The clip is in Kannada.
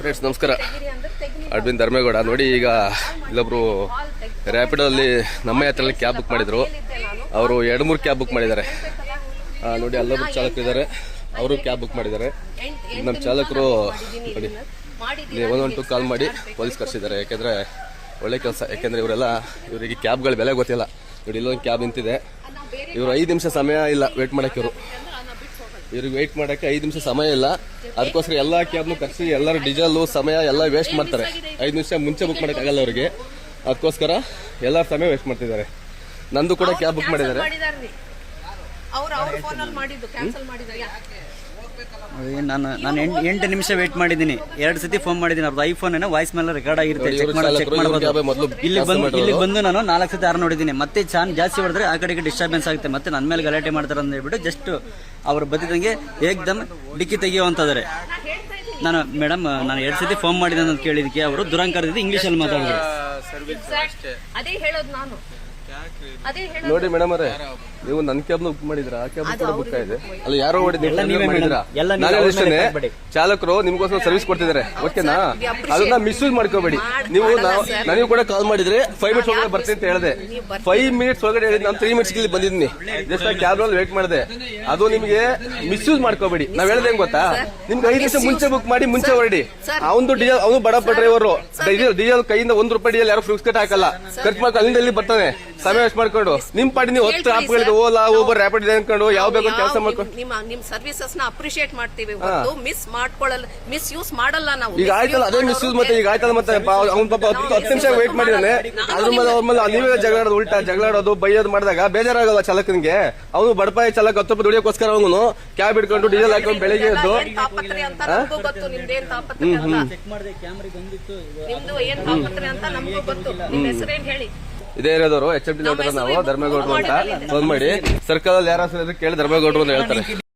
ಫ್ರೆಂಡ್ಸ್ ನಮಸ್ಕಾರ. ಅಡ್ವಿನ್ ಧರ್ಮೇಗೌಡ. ನೋಡಿ, ಈಗ ಇಲ್ಲೊಬ್ರು ರ್ಯಾಪಿಡೋಲ್ಲಿ ನಮ್ಮ ಹತ್ರದಲ್ಲಿ ಕ್ಯಾಬ್ ಬುಕ್ ಮಾಡಿದ್ರು. ಅವರು ಎರಡು ಮೂರು ಕ್ಯಾಬ್ ಬುಕ್ ಮಾಡಿದ್ದಾರೆ. ನೋಡಿ, ಅಲ್ಲೊಬ್ರು ಚಾಲಕರು ಇದ್ದಾರೆ. ಅವರು ಕ್ಯಾಬ್ ಬುಕ್ ಮಾಡಿದ್ದಾರೆ. ನಮ್ಮ ಚಾಲಕರು, ನೋಡಿ, ಇಲ್ಲಿ ಟು ಕಾಲ್ ಮಾಡಿ ಪೊಲೀಸ್ ಕರ್ಸಿದ್ದಾರೆ. ಯಾಕೆಂದ್ರೆ ಒಳ್ಳೆ ಕೆಲಸ. ಯಾಕೆಂದ್ರೆ ಇವರೆಲ್ಲ ಇವರಿಗೆ ಕ್ಯಾಬ್ಗಳು ಬೆಲೆ ಗೊತ್ತಿಲ್ಲ. ನೋಡಿ, ಇಲ್ಲೊಂದು ಕ್ಯಾಬ್ ನಿಂತಿದೆ. ಇವರು ಐದು ನಿಮಿಷ ಸಮಯ ಇಲ್ಲ ವೇಟ್ ಮಾಡಕ್ಕೆ ಇವರು. ಇವ್ರಿಗೆ ವೆಯ್ಟ್ ಮಾಡಕ್ಕೆ ಐದು ನಿಮಿಷ ಸಮಯ ಇಲ್ಲ. ಅದಕ್ಕೋಸ್ಕರ ಎಲ್ಲ ಕ್ಯಾಬ್ನು ಕರೆಸಿ ಎಲ್ಲರೂ ಡೀಸೆಲ್ ಸಮಯ ಎಲ್ಲ ವೇಸ್ಟ್ ಮಾಡ್ತಾರೆ. ಐದು ನಿಮಿಷ ಮುಂಚೆ ಬುಕ್ ಆಗಲ್ಲ ಅವರಿಗೆ. ಅದಕ್ಕೋಸ್ಕರ ಎಲ್ಲರ ಸಮಯ ವೇಸ್ಟ್ ಮಾಡ್ತಿದ್ದಾರೆ. ನಂದು ಕೂಡ ಕ್ಯಾಬ್ ಬುಕ್ ಮಾಡಿದ್ದಾರೆ. ನಾನು ನಾನು ಎಂಟು ಎಂಟು ನಿಮಿಷ ವೇಟ್ ಮಾಡಿದ್ದೀನಿ ಎರಡು ಸತಿ ಫೋನ್ ಮಾಡಿದ್ದೀನಿ ಅವ್ರದ್ದು ಐಫೋನ್ ಏನೋ ವಾಯ್ಸ್ ಮೇಲೆ ರೆಕಾರ್ಡ್ ಆಗಿರುತ್ತೆ. ಚೆಕ್ ಮಾಡಿ ಚೆಕ್ ಮಾಡಬಹುದು ಮೊದ್ಲು ಇಲ್ಲಿ ಬಂದು ಬಂದು ನಾನು ನಾಲ್ಕು ಸತಿ ಆರು ನೋಡಿದ್ದೀನಿ ಮತ್ತೆ ಚಾನ್ ಜಾಸ್ತಿ ಹೊಡೆದ್ರೆ ಆ ಕಡೆಗೆ ಡಿಸ್ಟರ್ಬೆನ್ಸ್ ಆಗುತ್ತೆ. ಮತ್ತೆ ನನ್ನ ಮೇಲೆ ಗಲಾಟೆ ಮಾಡ್ತಾರೆ ಅಂತ ಹೇಳ್ಬಿಟ್ಟು ಜಸ್ಟ್ ಅವ್ರು ಬದಿದಂಗೆ ಏಕ್ದಮ್ ಡಿಕ್ಕಿ ತೆಗಿಯುವಂತಂದ್ರೆ. ನಾನು ಮೇಡಮ್ ನಾನು ಎರಡು ಸತಿ ಫೋನ್ ಮಾಡಿದ್ದೀನಿ ಅಂತ ಕೇಳಿದಕ್ಕೆ ಅವರು ದುರಂಕಾರದಿಂದ ಇಂಗ್ಲೀಷಲ್ಲಿ ಮಾತಾಡಿದ್ರು. ಅದೇ ಹೇಳೋದು ನಾನು. ಅದೇ ಹೇಳೋದು ನೋಡಿ ಮೇಡಮ್ ಅವರೇ ನೀವು ನನ್ನ ಕ್ಯಾಬ್ ಬುಕ್ ಮಾಡಿದ್ರ ಆ ಕ್ಯಾಬ್ ಕೂಡ ಬುಕ್ ಆಗಿದೆ. ಅಲ್ಲ ಯಾರೋ ಓಡಿ ಮಾಡಿದ್ರಾ ನಾನು. ಚಾಲಕರು ನಿಮ್ಗೋಸ್ಕರ ಸರ್ವಿಸ್ ಕೊಡ್ತಿದ್ದಾರೆ ಓಕೆನಾ ಅದನ್ನ ಮಿಸ್ಯೂಸ್ ಮಾಡ್ಕೋಬೇಡಿ. ನೀವು ನನಗೂ ಕೂಡ ಕಾಲ್ ಮಾಡಿದ್ರೆ ಫೈವ್ ಮಿನಿಟ್ಸ್ ಒಳಗಡೆ ಬರ್ತೀನಿ ಅಂತ ಹೇಳಿದೆ. ಫೈವ್ ಮಿನಿಟ್ಸ್ ಒಳಗಡೆ ಹೇಳಿದ್ ನಾನು ತ್ರೀ ಮಿನಿಟ್ಸ್ ಇಲ್ಲಿ ಬಂದಿದ್ದೀನಿ. ಜಸ್ಟ್ ಕ್ಯಾಬ್ನಲ್ಲಿ ವೇಟ್ ಮಾಡಿದೆ. ಅದು ನಿಮಗೆ ಮಿಸ್ಯೂಸ್ ಮಾಡ್ಕೋಬೇಡಿ. ನಾವ್ ಹೇಳ್ದೆ ಹೆಂಗ್ ಗೊತ್ತಾ? ನಿಮ್ಗೆ ಐದು ನಿಮಿಷ ಮುಂಚೆ ಬುಕ್ ಮಾಡಿ ಮುಂಚೆ ಹೊರಡಿ. ಅವನು ಡೀಸೆಲ್ ಅವನು ಬಡಪ್ಪ ಡ್ರೈವರ್ ಡೀಸೆಲ್ ಕೈಯಿಂದ ಒಂದ್ ರೂಪಾಯಿ ಡೀಸೆಲ್ ಯಾರು ಫ್ರಿಕ್ಸ್ ಕಟ್ ಹಾಕಲ್ಲ. ಖರ್ಚು ಮಾಡ್ಕೊಂಡು ಅಲ್ಲಿಂದ ಇಲ್ಲಿ ಬರ್ತಾನೆ. ಸಮಯ ವೇಸ್ಟ್ ಮಾಡ್ಕೊಂಡು. ನಿಮ್ ಪಾಡಿ ನೀವು ಹೊತ್ತು ಆಪ್ ಆಪ್ಗಳಿದೆ ಓಲಾ ಊಬರ್ ರ್ಯಾಪಿಡ್ ಇದೆ ಅನ್ಕೊಂಡು ಯಾವ ಬೇಕು ಕೆಲಸ ಮಾಡ್ಕೊಂಡು ನಿಮ್- ನಿಮ್ಮ ನಿಮ್ ಸರ್ವಿಸಸ್ನ ಅಪ್ರಿಶಿಯೇಟ್ ಮಾಡ್ತೀವಿ. ಹೊರತು ಮಿಸ್ ಮಾಡ್ಕೊಳ್ಳಲ್ಲ ಮಿಸ್ ಯೂಸ್ ಮಾಡಲ್ಲ ನಾವು. ಈಗ ಆಯ್ತಲ್ಲ ಅದೇ ಮಿಸ್ ಯೂಸ್ ಮತ್ತೆ ಈಗ ಆಯ್ತಲ್ಲ ಮತ್ತೆ ಅವ್ನ ಪಾಪ ಹತ್ತು ಹತ್ತು ನಿಮಿಷ ವೇಟ್ ಮಾಡಿದಾನೆ. ಅದ್ರ ಮೇಲೆ ಅವ್ರ ಮೇಲೆ ನೀವೇ ಜಗಳಾಡೋದು ಉಲ್ಟಾ ಜಗಳಾಡೋದು ಬೈಯೋದು ಮಾಡಿದಾಗ ಬೇಜಾರಾಗಲ್ಲ ಚಾಲಕನಿಗೆ. ಅವನು ಬಡಪಾಯಿ ಚಾಲಕ ಹತ್ತು ರೂಪಾಯಿ ದುಡಿಯೋಕ್ಕೋಸ್ಕರ ಅವನು ಕ್ಯಾಬ್ ಇಟ್ಕೊಂಡು ಡೀಸೆಲ್ ಹಾಕೊಂಡು ಬೆಳಿಗ್ಗೆ ಎದ್ದು ಏನ್ ಅಂತ ನಮಗೂ ಗೊತ್ತು ನಿಮ್ದೇನ್ ತಾಪತ್ರೆ ಅಂತ. ಚೆಕ್ ಮಾಡಿದೆ ಕ್ಯಾಮ್ರಾ ಬಂದಿತ್ತು ನಿಮ್ದು ಏನ್ ತಾಪತ್ರೆ ಅಂತ ನಮಗೂ ಗೊತ್ತು. ನಿಮ್ ಹೆಸರೇನ್ ಹೇಳಿ? ಇದೇ ಏರಿಯಾದವರು ಎಚ್ ಎಂ ಟಿ ನಾವು ಧರ್ಮೇಗೌಡರು ಅಂತ. ಫೋನ್ ಮಾಡಿ. ಸರ್ಕಲ್ ಅಲ್ಲಿ ಯಾರು ಕೇಳಿ ಧರ್ಮೇಗೌಡರು ಅಂತ ಹೇಳ್ತಾರೆ.